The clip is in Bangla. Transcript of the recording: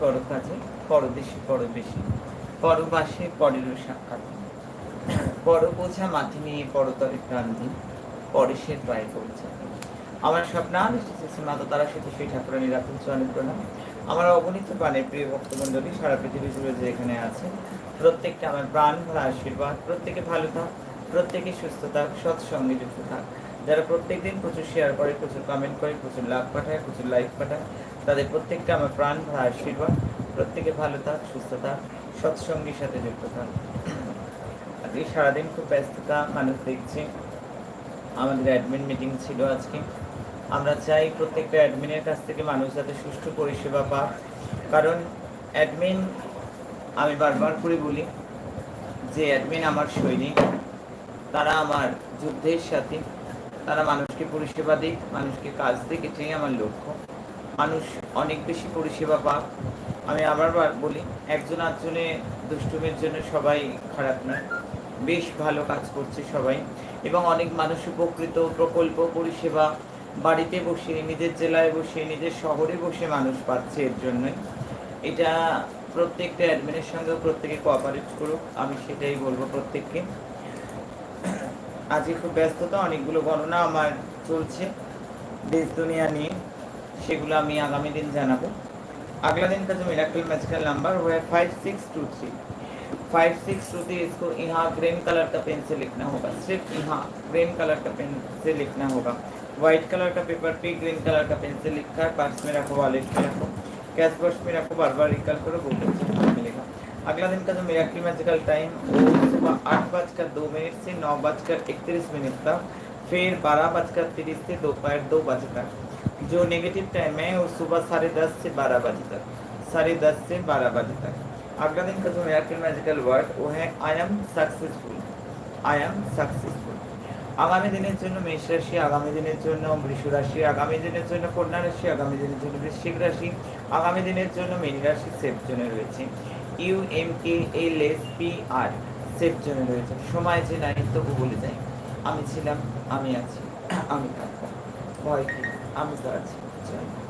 পর কাজে পরদেশে সাক্ষাৎ। পর বোঝা নিয়ে পরতরে আমার এসেছে মাতা তারা সেতু সেই ঠাকুরানী রাখুন চরণে প্রণাম। আমার অগণিত প্রাণের প্রিয় ভক্তমণ্ডলী, সারা পৃথিবী জুড়ে যে এখানে আছে, প্রত্যেকটা আমার প্রাণ ভরা আশীর্বাদ, প্রত্যেকে ভালো থাক, প্রত্যেকে সুস্থ থাক, সৎসঙ্গে যুক্ত থাক। যারা প্রত্যেক দিন প্রচুর শেয়ার করে, প্রচুর কমেন্ট করে, প্রচুর লাভ পাঠায়, প্রচুর লাইক পাঠায়, তাদের প্রত্যেকটা আমার প্রাণ ভরা আশীর্বাদ। প্রত্যেকে ভালো থাক, সুস্থ থাক, সৎসঙ্গীর সাথে যুক্ত থাক। আজকে সারাদিন খুব ব্যস্ততা, মানুষ দেখছে। আমাদের অ্যাডমিন মিটিং ছিল আজকে। আমরা চাই প্রত্যেকটা অ্যাডমিনের কাছ থেকে মানুষ যাতে সুষ্ঠু পরিষেবা পাক। কারণ অ্যাডমিন আমি বারবার করে বলি, যে অ্যাডমিন আমার সৈনিক, তারা আমার যুদ্ধের সাথে। তারা মানুষকে পরিষেবা দিক, মানুষকে কাজ দিক, এটাই আমার লক্ষ্য। মানুষ অনেক বেশি পরিষেবা পাক। আমি আবার বলি, একজন আধজনে দুষ্টুমের জন্য সবাই খারাপ নয়। বেশ ভালো কাজ করছে সবাই। এবং অনেক মানুষ উপকৃত, প্রকল্প, পরিষেবা, বাড়িতে বসে, নিজের জেলায় বসে, নিজের শহরে বসে মানুষ পাচ্ছে এর জন্যই। এটা প্রত্যেকটা অ্যাডমিনের সঙ্গে প্রত্যেকে কোঅপারেট করুক, আমি সেটাই বলব প্রত্যেককে। আজকে খুব ব্যস্ততা অনেকগুলো গণনা আমার চলছে দেশ দুনিয়া নিয়ে সেগুলো আমি আগামী দিন জানাবো अगला दिन का जो मिराकल मैजिकल नंबर वो है five six two three five six two three इसको यहाँ ग्रीन कलर का पेन से लिखना होगा सिर्फ यहाँ ग्रीन कलर का पेन से लिखना होगा व्हाइट कलर का पेपर पे ग्रीन कलर का पेन से लिखा है पर्स में रखो वॉलेट में रखो कैश बॉक्स में रखो बार बार रिकल करो बहुत अच्छे फल मिलेगा अगला दिन का जो मिराकल मैजिकल टाइम वो सुबह आठ बजकर दो मिनट से नौ बजकर इकतीस मिनट तक फिर बारह बजकर तीस से दोपहर दो बजे तक जो नेगेटिव टाइम है वो सुबह साढ़े दस से बारह बजे तक साढ़े दस से बारह बजे तक अगला दिन का जो मिराकल मैजिकल वर्ड वो है I am successful I am successful আগামী দিনের জন্য মেষ রাশি আগামী দিনের জন্য বৃষ রাশি আগামী দিনের জন্য কন্যা রাশি আগামী দিনের জন্য বৃশ্চিক রাশি আগামী দিনের জন্য মীন রাশি সেফ জোনে রয়েছে U M K L S P R safe জোনে রয়েছে। সময় যে নাই, তবু বলে যাই। আমি ছিলাম, আমি আছি, আমি থাকব। ভয় কি? আমি তো আছি।